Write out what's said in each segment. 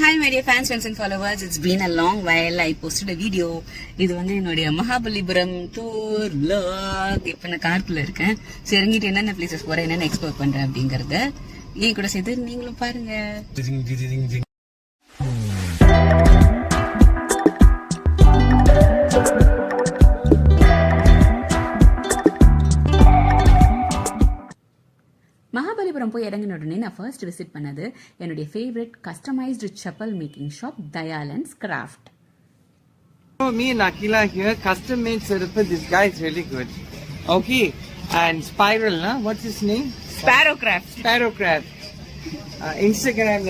Hi my dear fans friends and followers it's been a long while I posted video இது வந்து என்னுடைய Mahabalipuram tour lock இப்போ நான் கார்க்குள்ள இருக்கேன். ஸோ இறங்கிட்டு என்னென்ன பிளேசஸ் போகிறேன் என்னென்ன எக்ஸ்ப்ளோர் பண்ணுறேன் அப்படிங்கறத என் கூட சேர்த்து நீங்களும் பாருங்க. மகாபலிபுரம் போய் இறங்கின உடனே நான் ஃபர்ஸ்ட் விசிட் பண்ணது என்னுடைய favourite customised chappal making shop தயாலன்ஸ் craft Oh, me and Akila here, custom made setup. This guy is really good. Okay, and Spiral, huh? what's his name? Craft Sparrowcraft. Uh, Instagram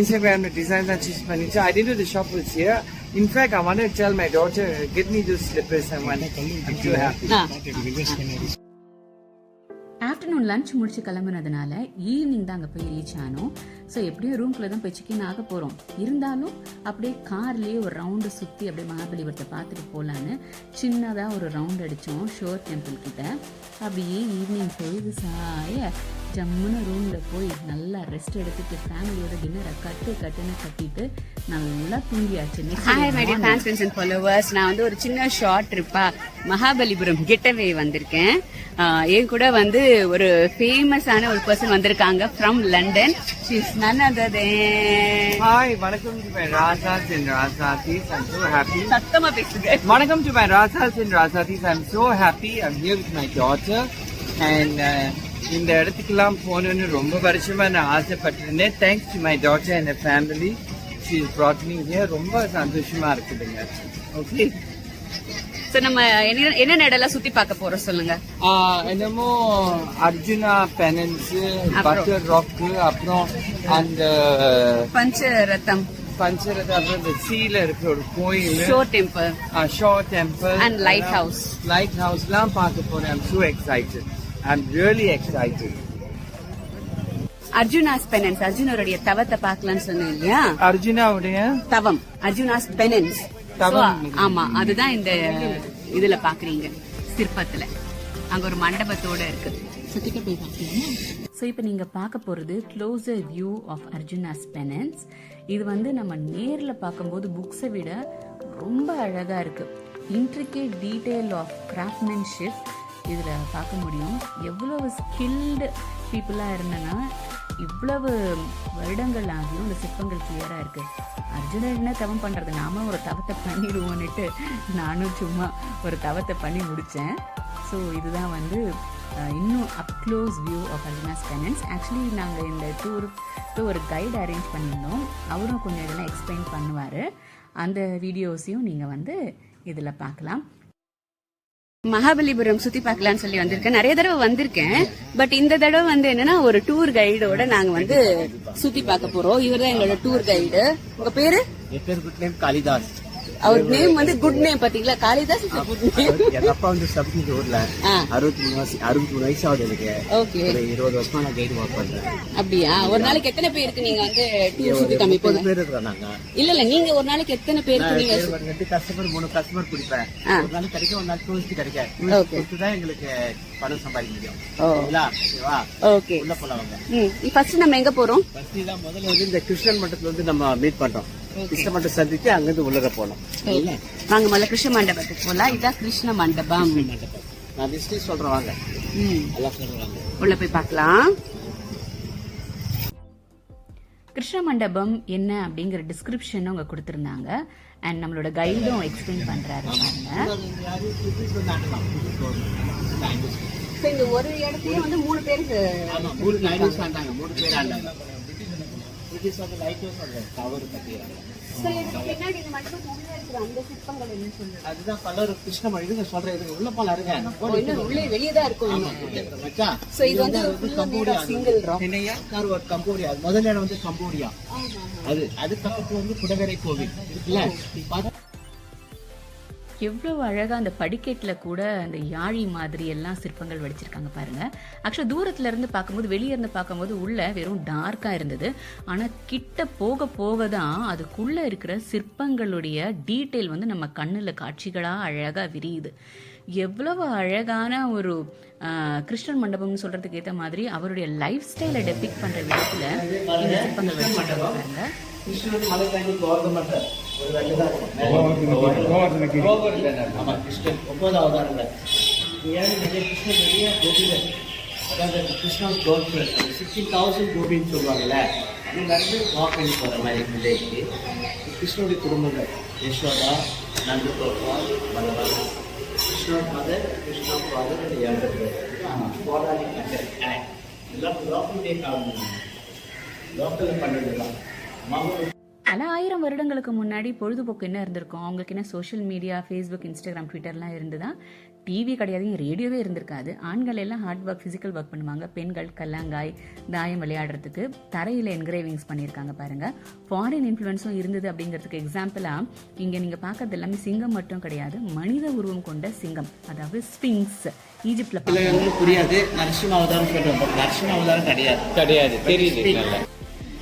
Instagram design தான் choose பண்ணிச்சு. I didn't know the shop was here. In fact, I wanted to tell my daughter, get me those slippers and one. I'm too happy. Afternoon lunch முடிச்சு கிளம்புனதுனால evening தான் அங்கே போய் reach ஆனோம். So எப்படியும் ரூம்குள்ளே தான் போய் செக்இன் ஆக போகிறோம் இருந்தாலும் அப்படியே கார்லேயே ஒரு ரவுண்டு சுற்றி அப்படியே மகாபலிபுரத்தை பார்த்துட்டு போகலான்னு சின்னதாக ஒரு ரவுண்ட் அடித்தோம் ஷோர் டெம்பிள் கிட்ட. அப்படியே ஈவினிங் பொழுது சாய. ஜம்முன்னு ரூமில் போய் நல்லா ரெஸ்ட் எடுத்துட்டு ஃபேமிலியோட டின்னரை கட்டு கட்டுன்னு கட்டிட்டு நல்லா தூங்கியாச்சு. Hi my dear fans friends and followers நான் வந்து ஒரு சின்ன ஷார்ட் ட்ரிப்பா மகாபலிபுரம் கெட்டவே வந்திருக்கேன். என் கூட வந்து ஒரு ஃபேமஸான ஒரு பர்சன் வந்திருக்காங்க from London she's than Hi, welcome to my Razas and Rasatis. I'm so happy. சத்தமா பேசுங்க Welcome to my Razas and Rasatis. I'm so happy. I'm here with my daughter. And uh, இந்த இடத்துக்கெல்லாம் போகணும்னு ரொம்ப வருஷமா நான் ஆசைப்பட்டிருந்தேன் thanks to my daughter and family she brought me here ரொம்ப சந்தோஷமா இருக்குதுங்க ஓகே சோ நம்ம என்ன என்ன இடம்லாம் சுத்தி பார்க்க போறோம் சொல்லுங்க. என்னமோ அர்ஜுனா பெனன்ஸ்? பட்டர் ராக்கு அப்புறம் அந்த பஞ்ச ரத்தம் பஞ்சரத அப்புறம் இந்த சீல இருக்கிற ஒரு கோயில். Shore temple shore temple And light house. Light ஹவுஸ்லாம் பார்க்க போறேன். I'm excited. I'm really excited. Arjuna's penance அர்ஜுனருடைய தவத்தை பார்க்கலாம்னு சொன்னேன் இல்லையா? அர்ஜுனாவுடைய? தவம். அர்ஜுனாஸ் பெனன்ஸ். ஆமா அதுதான் இந்த இதுல பாக்குறீங்க சிற்பத்துல. அங்க ஒரு மண்டபத்தோட இருக்கு. சுத்திக்க போய் பாக்கலாமா ஸோ இப்போ நீங்க பார்க்க போறது closer view of Arjuna's penance இது வந்து நம்ம நேர்ல பார்க்கும்போது புக்ஸை விட ரொம்ப அழகா இருக்கு. இன்ட்ரிகேட் டீடைல் ஆஃப் கிராஃப்ட்மேன்ஷிப் இதுல பார்க்க முடியும். எவ்வளவு ஸ்கில்டு பீப்புளாக இருந்தனா இவ்வளவு வருடங்கள் ஆகியும் இந்த சிற்பங்கள் கிளியராக இருக்குது அர்ஜுனன் என்ன தவம் பண்ணுறது நாம ஒரு தவத்தை பண்ணிடுவோன்னுட்டு நானும் சும்மா ஒரு தவத்தை பண்ணி முடித்தேன் ஸோ இதுதான் வந்து இன்னும் up close view of Arjuna's penance actually நாங்கள் இந்த டூருக்கு ஒரு கைடு அரேஞ்ச் பண்ணியிருந்தோம். அவரும் கொஞ்சம் இதெல்லாம் எக்ஸ்பிளைன் பண்ணுவார். அந்த வீடியோஸையும் நீங்கள் வந்து இதில் பார்க்கலாம். மகாபலிபுரம் சுத்தி பார்க்கலாம்னு சொல்லி வந்திருக்கேன். நிறைய தடவை வந்திருக்கேன். பட் இந்த தடவை வந்து என்னன்னா ஒரு டூர் கைடோட நாங்க வந்து சுத்தி பார்க்க போறோம். இவர் தான் எங்களோட டூர் கைடு உங்க பேரு? என் பேர் காளிதாஸ். அவர் நேம் வந்து குட் நேம் பாத்தீங்களா? காளிதாஸ் குட் நேம் எங்க அப்பா வந்து சப்ஜெக்ட் ஊர்ல. அறுபத்தி மூணு வயசு அறுபத்தி மூணு வயசு ஆகுது எனக்கு. ஓகே இருபது வருஷமா நான் கைடு ஒர்க் பண்றேன். அப்படியா? ஒரு நாளைக்கு எத்தனை பேருக்கு நீங்க வந்து டூர் சுத்தி காமிப்பீங்க? பேர் இருக்கிறோம் நாங்க. இல்ல இல்ல நீங்க ஒரு நாளைக்கு எத்தனை பேருக்கு நீங்க? ரெண்டு கஸ்டமர் மூணு கஸ்டமர் பிடிப்பேன். ஆ. ஒரு நாள் கிடைக்கும் ஒரு நாள் டூரிஸ்ட் கிடைக்க. டூரிஸ்ட் தான் எங்களுக்கு பணம் சம்பாதிக்க முடியும். ஓ. சரிங்களா? ஓகேவா? ஓகே உள்ள போலாம் ஃபர்ஸ்ட் நம்ம எங்க போறோம்? ஃபர்ஸ்ட் தான் முதல்ல வந்து இந்த கிருஷ்ணன் மண்டபத்துல வந்து நம்ம மீட் பண்றோம். கிருஷ்ண மண்டபம் சந்திச்சு அங்கிருந்து உள்ளர போனோம். வாங்க முதல்ல கிருஷ்ண மண்டபத்துக்கு போலாம். இதான் கிருஷ்ண மண்டபம். மண்டபம். நான் லிஸ்டே சொல்றேன் வாங்க. உள்ள போய் பார்க்கலாம். கிருஷ்ண மண்டபம் என்ன அப்படிங்கிற டிஸ்கிரிப்ஷன் அவங்க கொடுத்திருந்தாங்க. அண்ட் நம்மளோட கைடும் எக்ஸ்பிளைன் பண்றாரு பாருங்க. இந்த ஒரு இடத்துலயே வந்து மூணு பேருக்கு மூணு நைன்டிஸ் ஆண்டாங்க மூணு பேர் ஆண்டாங்க பிரிட்டிஷ் வந்து லைட் ஹவுஸ் அந்த டவர் கட்டிடுறாங்க அதுதான் பல்லவர் கிருஷ்ணமணி இதுங்க சொல்றேன் இதுங்க உள்ள போல இருங்க இன்னும் உள்ளே வெளியே தான் இருக்கும் இன்னும். மச்சான். So, இது வந்து single rock. என்னையா? கார் ஒரு கம்போடியா. அது முதல் இடம் வந்து கம்போடியா. அது அது பக்கத்துல வந்து குடவேரை கோவில். இருக்குல்ல? எவ்வளோ அழகாக அந்த படிக்கட்டில் கூட அந்த யாழி மாதிரி எல்லாம் சிற்பங்கள் வடிச்சிருக்காங்க பாருங்க. ஆக்சுவலாக தூரத்துல இருந்து பார்க்கும்போது வெளியே இருந்து பார்க்கும்போது உள்ள வெறும் டார்க்காக இருந்தது. ஆனால் கிட்ட போக போக தான் அதுக்குள்ள இருக்கிற சிற்பங்களுடைய டீட்டெயில் வந்து நம்ம கண்ணில் காட்சிகளாக அழகாக விரியுது. எவ்வளவு அழகான ஒரு கிருஷ்ணன் மண்டபம்னு சொல்றதுக்கு ஏத்த மாதிரி அவருடைய லைஃப் ஸ்டைலை டெபிக் பண்ற விதத்துல இந்த சிற்பங்கள் வச்சிருக்காங்க பாருங்க கிருஷ்ணன் தான் கிருஷ்ணன் அவதாரங்கள் ஏழு நிறைய கிருஷ்ணன் நிறைய கோபிகள் அதாவது கிருஷ்ணா கோபிகள் சிக்ஸ்டீன் தௌசண்ட் கோபின்னு சொல்லுவாங்கல்ல அது வாக் பண்ணி போகிற மாதிரி கிருஷ்ணனுடைய குடும்பங்கள் Yashoda Nandagopal Gopal Krishna mother Krishna father younger போராளி கண்டர் எல்லாம் லோக்கல் காலம் லோக்கலில் பண்ணுறதுலாம் மகள் பல ஆயிரம் வருடங்களுக்கு முன்னாடி பொழுதுபோக்கு என்ன இருந்திருக்கும்? அவங்களுக்கு என்ன சோஷியல் மீடியா ஃபேஸ்புக் இன்ஸ்டாகிராம் ட்விட்டர்லாம் இருந்துதான் டிவி கிடையாது ரேடியோவே இருந்திருக்காது. ஆண்கள் எல்லாம் ஹார்ட் ஒர்க் ஃபிசிக்கல் ஒர்க் பண்ணுவாங்க. பெண்கள் கல்லாங்காய் தாயம் விளையாடுறதுக்கு தரையில் என்கிரேவிங்ஸ் பண்ணியிருக்காங்க பாருங்க. ஃபாரின் இன்ஃப்ளூயன்ஸும் இருந்தது அப்படிங்கிறதுக்கு எக்ஸாம்பிளாக இங்கே நீங்கள் பார்க்கறது எல்லாமே சிங்கம் மட்டும் கிடையாது. மனித உருவம் கொண்ட சிங்கம் அதாவது ஸ்பிங்ஸ் ஈஜிப்டில் புரியாது. நரசிம்ம அவதாரம் நரசிம்ம கிடையாது. கிடையாது தெரியுது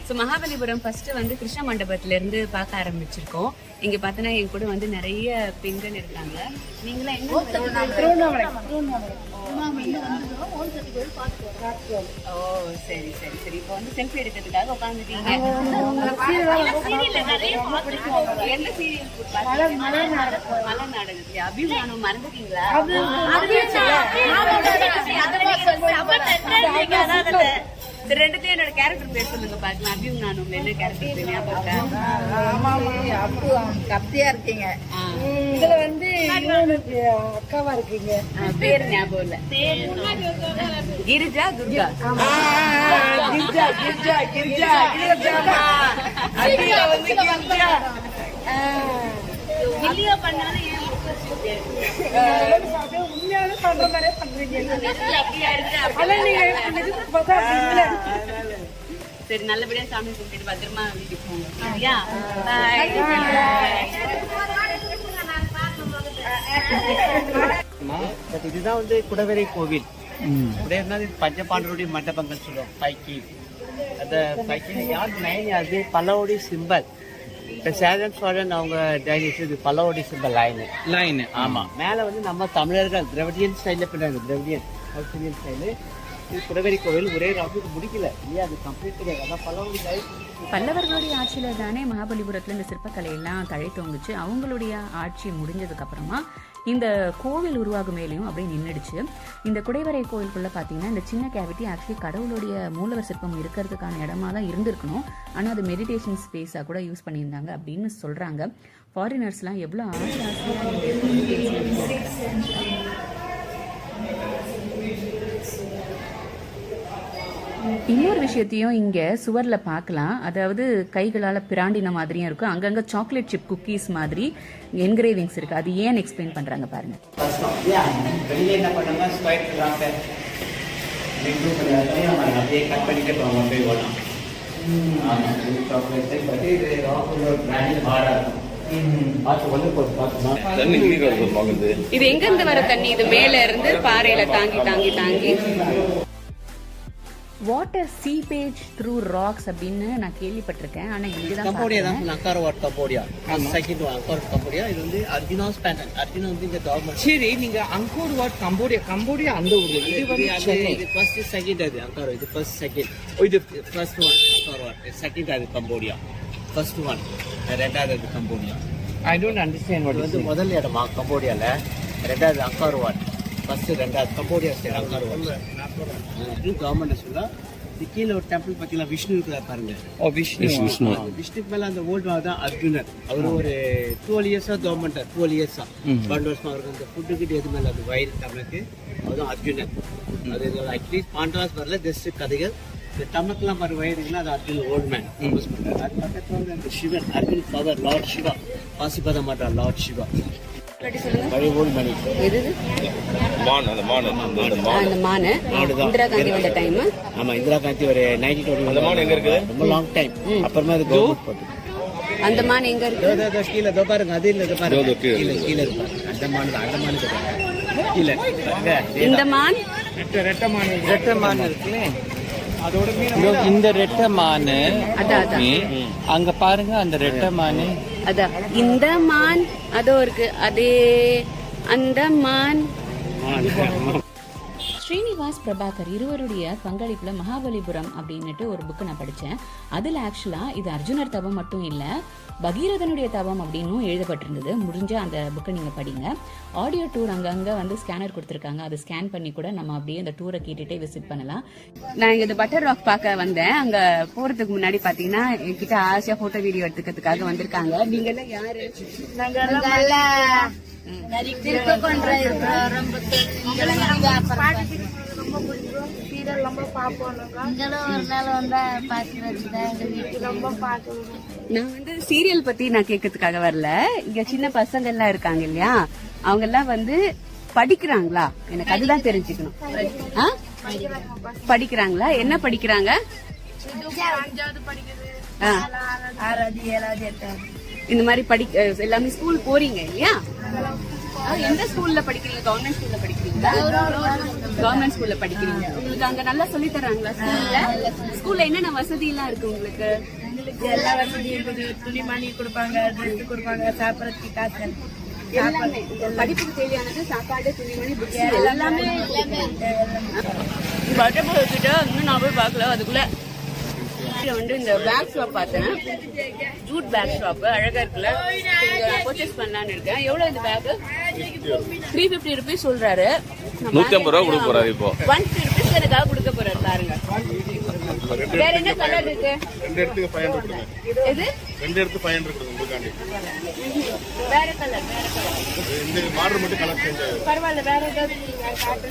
ஸோ மகாபலிபுரம் ஃபர்ஸ்ட் வந்து கிருஷ்ண மண்டபத்துல இருந்து பார்க்க ஆரம்பிச்சிருக்கோம். இங்க பார்த்தோன்னா என் கூட வந்து நிறைய பெண்கள் இருக்காங்க. நீங்களாம் எங்க ஓ சரி சரி சரி. இப்போ வந்து செல்ஃபி எடுக்கிறதுக்காக உட்காந்துட்டீங்க சீரியல் நாடகத்துல அபிமானம் மறந்துட்டீங்களா? சரி ரெண்டுத்தையும் என்னோட கேரக்டர் பேர் சொல்லுங்க பாக்கலாம் அபியும் நானும் என்ன கேரக்டர் ஞாபகம் இருக்கா? கப்தியா இருக்கீங்க. இதுல வந்து அக்காவா இருக்கீங்க? ஆ, பேர் ஞாபகம் இல்ல. கிரிஜா துர்கா. கிரிஜா கிரிஜா கிரிஜா கிரிஜா வந்து கிரிஜா. இல்லையா பண்ணாலும் ஏன் உண்மையான பண்ற மாதிரியே பண்றீங்க அப்படியா இருக்கு ஆனா நீங்க நிஜத்துல பார்த்தா அப்படி இல்ல சரி நல்லபடியா சாமி கும்பிட்டு பத்திரமா வீட்டுக்கு போங்க. சரியா? பாய் பட் இதுதான் வந்து குடவரை கோவில். குடையர்னா இது பஞ்சபாண்டருடைய மண்டபங்கள் சொல்லுவோம் பைக்கி. அந்த பைக்கி யார் லைன் அது பல்லவோடைய சிம்பல் இப்போ சேதன் சோழன் அவங்க டைனிஸ் இது பல்லவோடைய சிம்பல் லைனு லைன் ஆமா. மேல வந்து நம்ம தமிழர்கள் திரவிடியன் ஸ்டைல்ல பண்ணாங்க திரவிடியன் சவுத் இந்தியன் ஸ்டைலு இது குடவரை கோவில் ஒரே ராவுக்கு முடிக்கல. இல்லையா அது கம்ப்ளீட் கிடையாது. அதான் பல்லவோடைய லைஃப் பல்லவர்களுடைய ஆட்சியில தானே மகாபலிபுரத்துல இந்த சிற்பக்கலை எல்லாம் தழைத்தோங்குச்சு. அவங்களுடைய ஆட்சி முடிஞ்சதுக்கு அப்புறமா இந்த கோவில் உருவாகும் மேலேயும் அப்படியே நின்றுடுச்சு இந்த குடைவரை கோவிலுக்குள்ளே பார்த்தீங்கன்னா இந்த சின்ன கேவிட்டி ஆக்சுவலி கடவுளுடைய மூலவர் சிற்பம் இருக்கிறதுக்கான இடமா தான் இருந்திருக்கணும். ஆனால் அது மெடிடேஷன் ஸ்பேஸாக கூட யூஸ் பண்ணியிருந்தாங்க அப்படின்னு சொல்கிறாங்க ஃபாரினர்ஸ்லாம் எவ்வளோ ஆசை ஆசையாக இன்னொரு விஷயத்தையும் இங்க சுவர்ல பார்க்கலாம். அதாவது கைகளால பிராண்டின மாதிரியும் இருக்கும் அங்கங்க சாக்லேட் சிப் குக்கீஸ் மாதிரி என்கிரேவிங்ஸ் இருக்கு. அது ஏன் எக்ஸ்பிளைன் பண்றாங்க பாருங்க. என்ன ஸ்கொயர் அப்படியே கட் பண்ணிட்டு போவோம் ஓடலாம் ஆமாம் இது சாக்லேட் பட் இருக்கும் இது எங்க இருந்து வர தண்ணி? இது மேல இருந்து பாறையில தாங்கி தாங்கி தாங்கி. வாட்டர் சீபேஜ் த்ரூ ராக்ஸ் அப்படின்னு நான் கேள்விப்பட்டிருக்கேன். ஆனா இங்கதான் கம்போடியா. தான் Angkor Wat Cambodia? Second one Angkor Cambodia இது வந்து அர்ஜுனாஸ் பேட்டன் அர்ஜுனா வந்து இந்த கவர்மெண்ட் சரி நீங்க அங்கோர் வாட் கம்போடியா கம்போடியா அந்த ஊர்ல. இது வந்து. இது ஃபர்ஸ்ட் செகண்ட் அது அங்காரோ இது ஃபர்ஸ்ட் செகண்ட் இது first one Angkor Wat second அது கம்போடியா ஃபர்ஸ்ட் ஒன் ரெண்டாவது அது Cambodia I don't understand what இது you வந்து. முதல் இடமா கம்போடியால ரெண்டாவது அங்காரோ வாட் ஃபர்ஸ்ட் ரெண்டாவது கம்போடியா ஸ்டேட் அங்காரோ வாட் இது கவர்மெண்ட் சொல்ல இது கீழே ஒரு டெம்பிள் பார்த்தீங்களா? விஷ்ணு இருக்கிறார் பாருங்க. Vishnu. விஷ்ணு. ஆ, விஷ்ணுக்கு மேல அந்த ஓல்டு தான் அர்ஜுனர் அவர் ஒரு டுவெல் இயர்ஸா கவர்மெண்ட் டுவெல் இயர்ஸா பன்னெண்டு வருஷமா அவருக்கு அந்த ஃபுட்டுக்கு எது மேல அது வயிறு தமிழுக்கு. அதுதான் அர்ஜுனர் அது அட்லீஸ்ட் பாண்டவாஸ் வரல ஜஸ்ட் கதைகள். இந்த டமக்கெல்லாம் பாரு வயிறுங்களா அது அர்ஜுன் ஓல்டு மேன் அது பக்கத்துல வந்து அந்த சிவன் அர்ஜுன் பவர் லார்ட் சிவா. பாசிபத மாட்டா லார்ட் சிவா. மான் அந்த மான். அந்த அந்த மான். இந்த மானு. இந்திரா காந்தி வந்த டைம் ஆமா இந்திரா காந்தி ஒரு நைன்டி அந்த மான் எங்க இருக்குது? ரொம்ப லாங் டைம் அப்புறமா அது அந்த மான் எங்க இருக்கு கீழே பாருங்க அது இல்ல இதோ பாருங்க. இதோ, இதோ கீழே கீழே கீழே இருப்பாரு அண்டமானு அண்டமானு கீழே அங்க, இந்த மான்? இருக்குல்ல இதோ இந்த அங்க பாருங்க அந்த ரெட்டமான் அதான் இந்த மான் அதோ இருக்கு அதே அந்த மான். ஸ்ரீனிவாஸ் பிரபாகர் இருவருடைய பங்களிப்புல மகாபலிபுரம் அப்படின்னுட்டு ஒரு புக்கு நான் படிச்சேன். அதுல ஆக்சுவலா இது அர்ஜுனர் தவம் மட்டும் இல்ல பகீரதனுடைய தவம் அப்படின்னும் எழுதப்பட்டிருந்தது. முடிஞ்ச அந்த புக்கை நீங்க படிங்க. ஆடியோ டூர் அங்கங்க வந்து ஸ்கேனர் கொடுத்துருக்காங்க. அதை ஸ்கேன் பண்ணி கூட நம்ம அப்படியே அந்த டூரை கேட்டுட்டே விசிட் பண்ணலாம். நான் இங்க இந்த பட்டர் ராக் பார்க்க வந்தேன். அங்க போறதுக்கு முன்னாடி பாத்தீங்கன்னா என்கிட்ட ஆசையா போட்டோ வீடியோ எடுத்துக்கிறதுக்காக வந்திருக்காங்க. நீங்க எல்லாம் யாரு? ரொம்ப பிடிக்கும் சீரியல் ரொம்ப பார்ப்போம் நீங்களும் ஒரு நாள் வந்தா பாக்குறது தான் எங்க வீட்டுக்கு ரொம்ப பார்க்கணும் நான் வந்து சீரியல் பத்தி நான் கேட்கறதுக்காக வரல. இங்க சின்ன பசங்க எல்லாம் இருக்காங்க இல்லையா? அவங்க எல்லாம் வந்து படிக்கிறாங்களா? எனக்கு அதுதான் தெரிஞ்சுக்கணும்? படிக்கிறாங்களா? என்ன படிக்கிறாங்க. ஆறாவது ஏழாவது எட்டாவது. இந்த மாதிரி படிக்க எல்லாமே ஸ்கூல் போறீங்க இல்லையா? எந்த ஸ்கூல்ல படிக்கிறீங்க? கவர்மெண்ட் ஸ்கூல்ல படிக்கிறீங்களா? கவர்மெண்ட் ஸ்கூல்ல படிக்கிறீங்க. உங்களுக்கு அங்க நல்லா சொல்லி தராங்களா ஸ்கூல்ல ஸ்கூல்ல என்னென்ன வசதி எல்லாம் இருக்கு உங்களுக்கு? எல்லா வசதியும் இருக்குது. துணிமணி கொடுப்பாங்க ட்ரெஸ் கொடுப்பாங்க சாப்பிடறதுக்கு காசு. எல்லாமே. படிப்புக்கு தேவையானது சாப்பாடு துணிமணி புக்ஸ் எல்லாமே பட்டர் கிட்ட இன்னும் நான் போய் பார்க்கல அதுக்குள்ள இங்க வந்து இந்த பேக் ஷாப் பார்த்தேன். ஜூட் பேக் ஷாப் அழகா இருக்குல்ல? பர்ச்சேஸ் பண்ணலான்னு இருக்கேன். எவ்வளவு இந்த பேக் த்ரீ ஃபிஃப்டி ருபீஸ் சொல்றாரு. நூத்தி ஐம்பது ரூபா கொடுக்க போறாரு இப்போ. ஒன் ஃபிஃப்டி ருபீஸ் எனக்காக கொடுக்க போறாரு பாருங்க. வேற என்ன கலர் இருக்கு? ரெண்டு இடத்துக்கு ஃபைவ் ஹண்ட்ரட் கொடுங்க. எது? ரெண்டு இடத்துக்கு ஃபைவ் ஹண்ட்ரட் கொடுங்க உங்களுக்காண்டி. வேற கலர் வேற கலர் இந்த மாடல் மட்டும் கலர் சேஞ்ச் பரவாயில்ல வேற ஏதாவது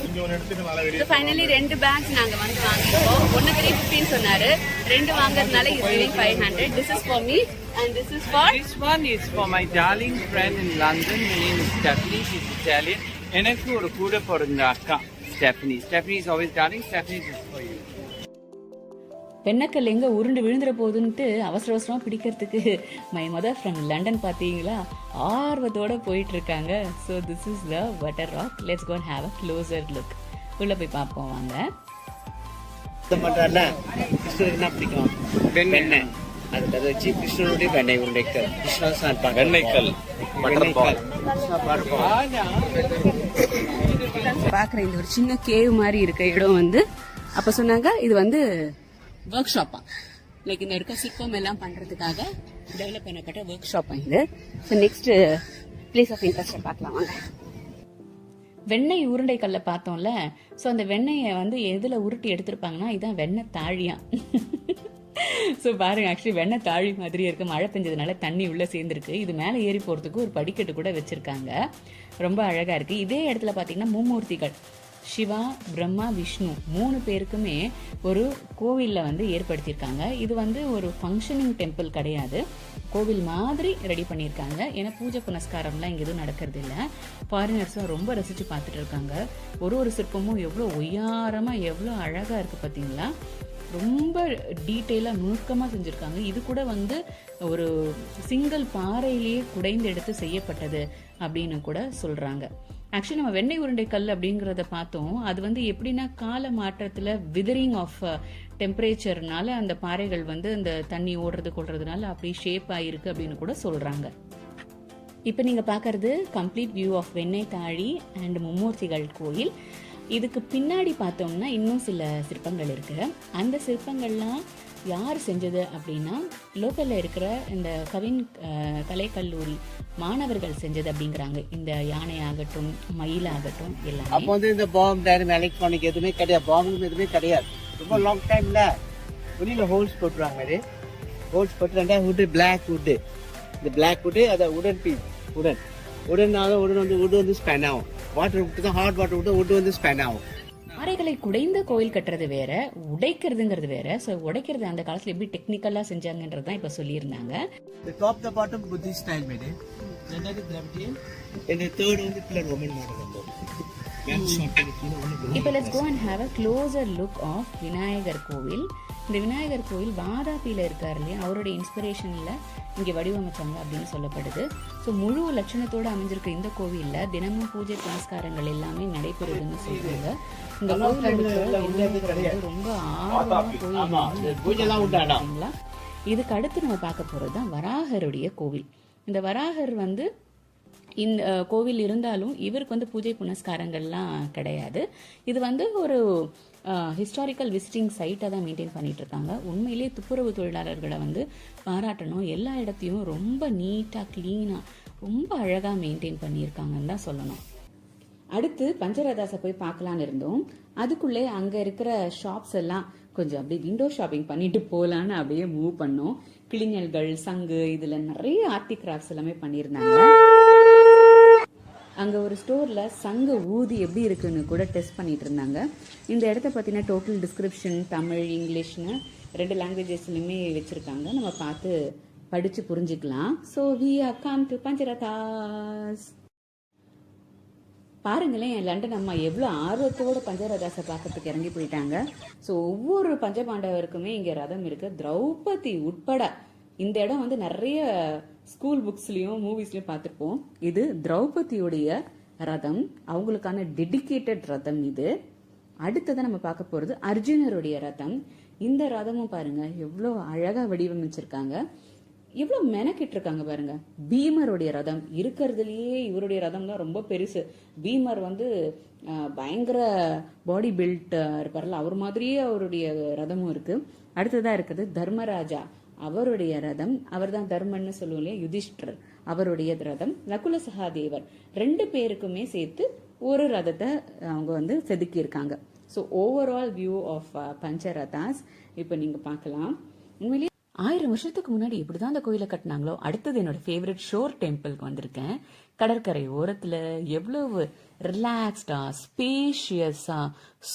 இங்க ஒரு இடத்துக்கு நல்லா வெளியே ஃபைனலி ரெண்டு பேக்ஸ் நாங்க வந்து வாங்கிட்டோம் ஒன்னு த்ரீ ஃபிஃப்டின்னு சொன்னாரு. ரெண்டு வாங்குறதுனால இது five hundred this is for me and this is for This one is for my darling friend in London. Her name is Stephanie. She's Italian. எனக்கு ஒரு கூட பிறந்த அக்கா. Stephanie. Stephanie is always darling. Stephanie is for you. பெண்ணக்கல் எங்க உருண்டு விழுந்துற போகுதுன்ட்டு அவசர அவசரமா பிடிக்கிறதுக்கு மை மதர் ஃப்ரம் லண்டன் பாத்தீங்களா? ஆர்வத்தோட போயிட்டு இருக்காங்க so this is the butter rock let's go and have a closer look உள்ள போய் பார்ப்போம். வாங்க. கிருஷ்ணருக்கு என்ன பிடிக்கும். வெண்ணெய். அது அதை வச்சு கிருஷ்ணனுடைய வெண்ணெய் உருண்டைக்கல். கிருஷ்ணா சார் வெண்ணெய்க்கல். பட்டர் பால் பாக்குற இந்த ஒரு சின்ன கேவ் மாதிரி இருக்க இடம் வந்து அப்ப சொன்னாங்க இது வந்து ஒர்க் ஷாப்பா லைக் இந்த இருக்க சிற்பம் எல்லாம் பண்றதுக்காக டெவலப் பண்ணப்பட்ட ஒர்க் ஷாப்பா இது. So next place of interest பார்க்கலாம் வாங்க. வெண்ணெய் உருண்டை கல்ல பார்த்தோம்ல. ஸோ அந்த வெண்ணெயை வந்து எதில் உருட்டி எடுத்திருப்பாங்கன்னா இதுதான் வெண்ணெய் தாழியா. ஸோ பாருங்க ஆக்சுவலி வெண்ணெய் தாழி மாதிரி இருக்கு. மழை பெஞ்சதுனால தண்ணி உள்ளே சேர்ந்துருக்கு. இது மேலே ஏறி போகிறதுக்கு ஒரு படிக்கட்டு கூட வச்சுருக்காங்க. ரொம்ப அழகாக இருக்குது இதே இடத்துல பார்த்தீங்கன்னா மும்மூர்த்திகள். சிவா பிரம்மா விஷ்ணு மூணு பேருக்குமே ஒரு கோவிலில் வந்து ஏற்படுத்தியிருக்காங்க. இது வந்து ஒரு ஃபங்க்ஷனிங் டெம்பிள் கிடையாது. கோவில் மாதிரி ரெடி பண்ணியிருக்காங்க. ஏன்னா பூஜை புனஸ்காரம்லாம் இங்கே எதுவும் நடக்கிறது இல்லை ஃபாரினர்ஸும் ரொம்ப ரசித்து பார்த்துட்டு இருக்காங்க. ஒரு ஒரு சிற்பமும் எவ்வளோ ஒய்யாரமாக எவ்வளோ அழகாக இருக்குது பார்த்தீங்களா ரொம்ப டீட்டெயிலாக நுணுக்கமாக செஞ்சுருக்காங்க. இது கூட வந்து ஒரு சிங்கிள் பாறையிலேயே குடைந்து எடுத்து செய்யப்பட்டது அப்படின்னு கூட சொல்கிறாங்க ஆக்சுவலி நம்ம வெண்ணெய் உருண்டை கல் அப்படிங்கிறத பார்த்தோம். அது வந்து எப்படின்னா கால மாற்றத்தில் விதரிங் ஆஃப் டெம்பரேச்சர்னால அந்த பாறைகள் வந்து அந்த தண்ணி ஓடுறது கொள்றதுனால அப்படி ஷேப் ஆகிருக்கு அப்படின்னு கூட சொல்கிறாங்க இப்போ நீங்கள் பார்க்குறது கம்ப்ளீட் வியூ ஆஃப் வெண்ணெய் தாழி அண்ட் மும்மூர்த்திகள் கோயில். இதுக்கு பின்னாடி பார்த்தோம்னா இன்னும் சில சிற்பங்கள் இருக்குது அந்த சிற்பங்கள்லாம் யார் செஞ்சது அப்படின்னா லோக்கலில் இருக்கிற இந்த கவின் கலைக்கல்லூரி மாணவர்கள் செஞ்சது அப்படிங்கிறாங்க. இந்த யானை ஆகட்டும் மயில் ஆகட்டும் எல்லாம். அப்போ வந்து இந்த பாம் டேரி எலக்ட்ரானிக் எதுவுமே கிடையாது. பாம்பும் எதுவுமே கிடையாது. ரொம்ப லாங் டைமில் வெளியில் ஹோல்ஸ் போட்டுருவாங்க மாதிரி ஹோல்ஸ் போட்டு ரெண்டாவது வுட்டு பிளாக் வுட்டு இந்த பிளாக் வுட்டு அதை உடன் பீஸ் உடன் உடனால உடன் வந்து உட் வந்து ஸ்பென் ஆகும். வாட்டர் விட்டு தான் ஹாட் வாட்டர் விட்டு வுட் வந்து ஸ்பென் ஆகும். பாறைகளை குடைந்த கோயில் கட்டுறது வேற உடைக்கிறதுங்கிறது வேற. ஸோ உடைக்கிறது அந்த காலத்துல எப்படி டெக்னிக்கலா செஞ்சாங்கன்றது தான் இப்போ சொல்லியிருந்தாங்க. The top the bottom Buddhist style made it. Is Dravidian. And the third one pillar Roman model. இப்போ let's go and have a closer look of Vinayagar கோவில் இந்த விநாயகர் கோவில் வாதாபியில் இருக்கார் இல்லையா? அவருடைய இன்ஸ்பிரேஷனில் இங்கே வடிவமைச்சாங்க அப்படின்னு சொல்லப்படுது. ஸோ முழு லட்சணத்தோடு அமைஞ்சிருக்க இந்த கோவிலில் தினமும் பூஜை புனஸ்காரங்கள் எல்லாமே நடைபெறுதுன்னு சொல்றாங்க. இந்த கோவில் ரொம்ப ஆர்வமா கோயில் இதுக்கு அடுத்து நம்ம பார்க்க போகிறது தான் வராகருடைய கோவில். இந்த வராகர் வந்து இந்த கோவில் இருந்தாலும் இவருக்கு வந்து பூஜை புனஸ்காரங்கள்லாம் கிடையாது. இது வந்து ஒரு ஹிஸ்டாரிக்கல் விசிட்டிங் சைட்டை தான் மெயின்டைன் பண்ணிகிட்ருக்காங்க உண்மையிலே உண்மையிலேயே துப்புரவு தொழிலாளர்களை வந்து பாராட்டணும். எல்லா இடத்தையும் ரொம்ப நீட்டாக க்ளீனாக ரொம்ப அழகாக மெயின்டைன் பண்ணியிருக்காங்கன்னு தான் சொல்லணும். அடுத்து பஞ்சரதாசை போய் பார்க்கலான்னு இருந்தோம். அதுக்குள்ளே அங்கே இருக்கிற ஷாப்ஸ் எல்லாம் கொஞ்சம் அப்படியே விண்டோ ஷாப்பிங் பண்ணிட்டு போகலான்னு அப்படியே மூவ் பண்ணோம். கிளிஞல்கள் சங்கு இதில் நிறைய ஆர்டி கிராஃப்ட்ஸ் எல்லாமே பண்ணியிருந்தாங்க. அங்கே ஒரு ஸ்டோரில் சங்கு ஊதி எப்படி இருக்குன்னு கூட டெஸ்ட் பண்ணிட்டு இருந்தாங்க. இந்த இடத்த பற்றின டோட்டல் டிஸ்கிரிப்ஷன் தமிழ் இங்கிலீஷ்னு ரெண்டு லாங்குவேஜஸ்லையுமே வச்சுருக்காங்க. நம்ம பார்த்து படித்து புரிஞ்சுக்கலாம். So we come to Pancharathas பாருங்களேன் லண்டன் அம்மா எவ்வளோ ஆர்வத்தோட பஞ்சரதாசை பார்க்கறதுக்கு இறங்கி போயிட்டாங்க. ஸோ ஒவ்வொரு பஞ்சபாண்டவருக்குமே இங்கே ரதம் இருக்குது திரௌபதி உட்பட இந்த இடம் வந்து நிறைய ஸ்கூல் புக்ஸ்லயும் மூவிஸ்லயும் பார்த்துருப்போம். இது திரௌபதியுடைய ரதம். அவங்களுக்கான டெடிகேட்டட் ரதம் இது. அடுத்ததை நம்ம பார்க்க போறது அர்ஜுனருடைய ரதம். இந்த ரதமும் பாருங்க எவ்வளோ அழகா வடிவமைச்சிருக்காங்க. எவ்வளோ மெனக்கிட்டு இருக்காங்க பாருங்க. பீமருடைய ரதம். இருக்கிறதுலயே இவருடைய ரதம் தான் ரொம்ப பெருசு. பீமர் வந்து பயங்கர பாடி பில்ட் இருப்பார்ல அவர் மாதிரியே அவருடைய ரதமும் இருக்கு. அடுத்ததா இருக்குது தர்மராஜா. அவருடைய ரதம் அவர் தான் தர்மன்னு சொல்லுவோம் இல்லையா? யுதிஷ்டர். அவருடைய ரதம் நகுல சகாதேவர். ரெண்டு பேருக்குமே சேர்த்து ஒரு ரதத்தை அவங்க வந்து செதுக்கி இருக்காங்க so overall view of uh, Pancharathas இப்போ நீங்க பார்க்கலாம். உண்மையிலேயே ஆயிரம் வருஷத்துக்கு முன்னாடி இப்படிதான் அந்த கோயிலை கட்டினாங்களோ? அடுத்தது என்னோட ஃபேவரட் ஷோர் டெம்பிள்க்கு வந்திருக்கேன். கடற்கரை ஓரத்துல எவ்வளவு ரிலாக்ஸ்டா ஸ்பேஷியஸா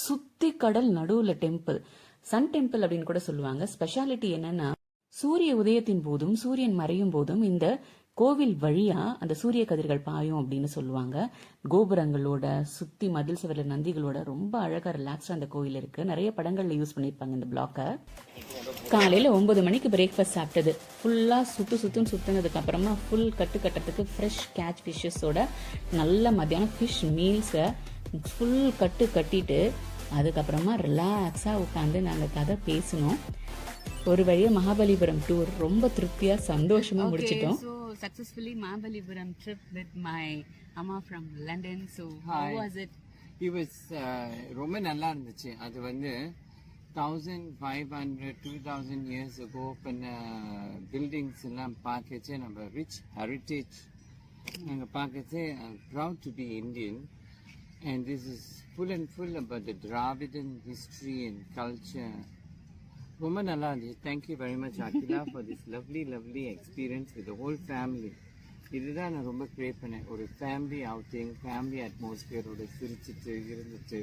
சுத்தி கடல் நடுவுல டெம்பிள் சன் டெம்பிள் அப்படின்னு கூட சொல்லுவாங்க. ஸ்பெஷாலிட்டி என்னன்னா சூரிய உதயத்தின் போதும் சூரியன் மறையும் போதும் இந்த கோவில் வழியா அந்த சூரிய கதிர்கள் பாயும் அப்படின்னு சொல்லுவாங்க. கோபுரங்களோட சுத்தி மதில் சுவர்ல நந்திகளோட ரொம்ப அழகா ரிலாக்ஸா அந்த கோயில் இருக்கு. நிறைய படங்கள்ல யூஸ் பண்ணிருப்பாங்க இந்த பிளாக்க காலையில ஒன்பது மணிக்கு பிரேக்ஃபாஸ்ட் சாப்பிட்டது. ஃபுல்லா சுத்து சுத்துன்னு சுத்தினதுக்கு அப்புறமா ஃபுல் கட்டு கட்டத்துக்கு ஃப்ரெஷ் கேட்ச் ஃபிஷ்ஷஸோட நல்ல மத்தியானம் ஃபிஷ் மீல்ஸை ஃபுல் கட்டு கட்டிட்டு அதுக்கப்புறமா ரிலாக்ஸா உட்காந்து நாங்கள் கதை பேசினோம். ஒரு வழியா மகாபலிபுரம் டூர் ரொம்ப திருப்தியா சந்தோஷமா முடிச்சிட்டோம் So successfully Mahabalipuram trip with my Amma from London. So Hi. how was it? It was uh, ரொம்ப நல்லா இருந்துச்சு அது வந்து thousand five hundred two thousand years ago பண்ண பில்டிங்ஸ் எல்லாம் பார்க்கச்சே நம்ம ரிச் ஹெரிட்டேஜ் நாங்கள் பார்க்கச்சே proud to be Indian and this is full and full about the Dravidian history and culture ரொம்ப நல்லா இருந்துச்சு. Thank you very much Akila for this lovely lovely experience with whole family இதுதான் நான் ரொம்ப pray பண்ணேன். ஒரு family outing family அட்மாஸ்பியரோட சிரிச்சிட்டு இருந்துட்டு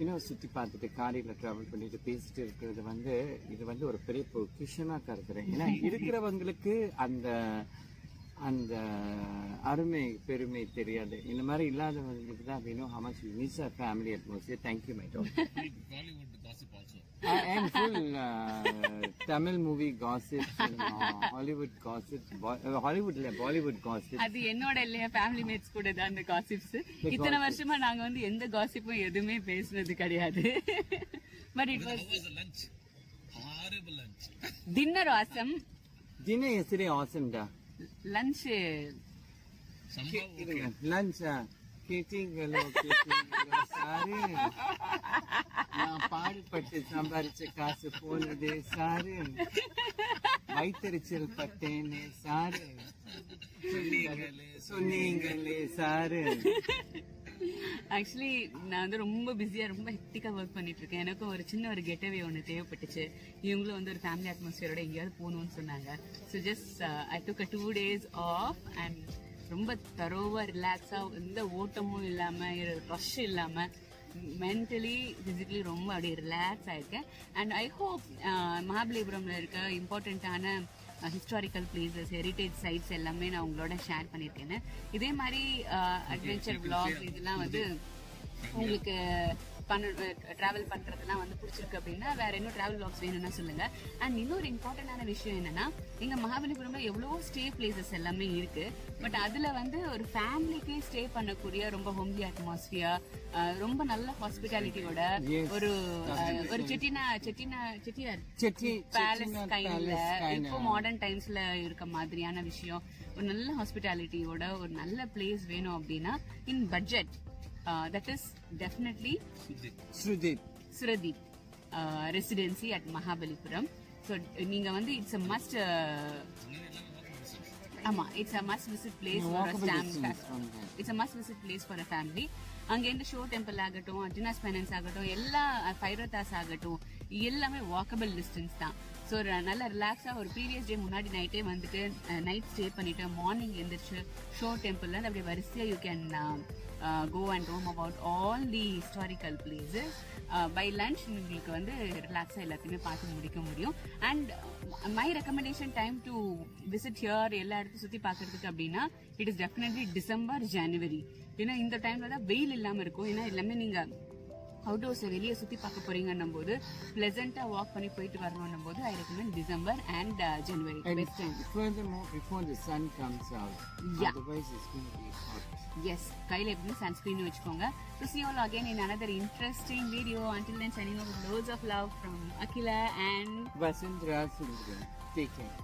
இன்னும் சுற்றி பார்த்துட்டு காரில் ட்ராவல் பண்ணிட்டு பேசிட்டு இருக்கிறது வந்து இது வந்து ஒரு பெரிய பொக்கிஷனாக கருதுறேன். ஏன்னா இருக்கிறவங்களுக்கு அந்த அந்த அருமை பெருமை தெரியாது. இந்த மாதிரி இல்லாதவங்களுக்கு தான் வேணும் how much you miss a my atmosphere. Am full uh, Tamil movie gossip, and, uh, Hollywood gossip, Bo- uh, Hollywood இல்ல, Bollywood gossip. அது என்னோட இல்லையா ஃபேமிலி மேட்ஸ் கூட தான் அந்த காசிப்ஸ் இத்தனை வருஷமா நாங்க வந்து எந்த காசிப்பும் எதுவுமே பேசுனது கிடையாது but it was dinner awesome Dinner yesterday awesome டா. லஞ்ச் lunch ஆ? கேட்டீங்களோ, கேட்டீங்களோ, சாரு. நான் பாடுபட்டு சம்பாரிச்ச காசு போனது சாரு வைத்தறிச்சல் பட்டேனே சாரு சொன்னீங்களே சொன்னீங்களே சாரு ஆக்சுவலி நான் வந்து ரொம்ப பிஸியா ரொம்ப ஹெக்டிக்கா ஒர்க் பண்ணிட்டு இருக்கேன் எனக்கும் ஒரு சின்ன ஒரு கெட்டவே ஒன்று தேவைப்பட்டுச்சு இவங்களும் வந்து ஒரு ஃபேமிலி அட்மாஸ்பியரோட எங்கேயாவது போகணும்னு சொன்னாங்க so just I took a two days off and ரொம்ப தரோவா ரிலாக்ஸா எந்த ஓட்டமும் இல்லாம ரஷ் இல்லாம மென்டலி பிசிக்கலி ரொம்ப அப்படியே ரிலாக்ஸ் ஆயிருக்கேன். அண்ட் ஐ ஹோப் மகாபலிபுரம்ல இருக்க இம்பார்ட்டண்ட்டான ஹிஸ்டாரிக்கல் பிளேசஸ் ஹெரிட்டேஜ் சைட்ஸ் எல்லாமே நான் உங்களோட ஷேர் பண்ணியிருக்கேன் இதே மாதிரி அட்வென்ச்சர் vlogs இதெல்லாம் வந்து உங்களுக்கு பண்ண டிராவல் பண்றதுலாம் வந்து பிடிச்சிருக்கு அப்படின்னா வேற இன்னும் டிராவல் vlogs வேணும்னா சொல்லுங்க. அண்ட் இன்னொரு இம்பார்ட்டன்டான விஷயம் என்னன்னா எங்க மகாபலிபுரம்ல எவ்வளவோ ஸ்டே பிளேசஸ் எல்லாமே இருக்கு. பட் அதுல வந்து ஒரு ஃபேமிலிக்கு ஸ்டே பண்ணக்கூடிய ரொம்ப ஹோம்லி அட்மாஸ்பியர் ரொம்ப நல்ல ஹாஸ்பிட்டாலிட்டியோட. ஒரு ஒரு செட்டினா செட்டினா செட்டியார் செட்டி பேலஸ் கைண்ட்ல. இப்போ மாடர்ன் டைம்ஸ்ல இருக்க மாதிரியான விஷயம். ஒரு நல்ல ஹாஸ்பிட்டாலிட்டியோட ஒரு நல்ல பிளேஸ் வேணும் அப்படின்னா in budget that is definitely Sudeep Suradeep residency at Mahabalipuram so நீங்க வந்து இட்ஸ் அ மஸ்ட் ஆமா it's a must visit place for a. It's a must visit place for a family அங்கேருந்து ஷோ டெம்பிள் ஆகட்டும் Arjuna's penance ஆகட்டும் எல்லா ஃபைரத்தாஸ் ஆகட்டும் எல்லாமே walkable distance தான். ஸோ நல்ல ரிலாக்ஸாக ஒரு ப்ரீவியஸ் டே முன்னாடி நைட்டே வந்துட்டு நைட் ஸ்டே பண்ணிட்டு மார்னிங் எழுந்திரிச்சு ஷோ டெம்பிள்ல அப்படியே வரிசையாக you can go and roam about all the historical places by lunch உங்களுக்கு வந்து ரிலாக்ஸாக எல்லாத்தையுமே பார்த்து முடிக்க முடியும். And my recommendation time to visit here எல்லா இடத்தையும் சுற்றி பார்க்கறதுக்கு அப்படின்னா it is definitely December January ஏன்னா இந்த டைமில் தான் வெயில் இல்லாமல் இருக்கும். ஏன்னா எல்லாமே நீங்கள் அவுட் ஹவுஸை வெளியே சுற்றி பார்க்க போறீங்கன்னும் போது ப்ளசண்ட்டாக வாக் பண்ணி போயிட்டு வரணும்னும் போது I recommend December and January sun comes out otherwise it's going to be S கையில் எப்பவுமே சன்ஸ்கிரீன் வச்சுக்கோங்க. So see all again in another interesting video until then signing off lots of love from Akila and Vasanthra Sundaran take care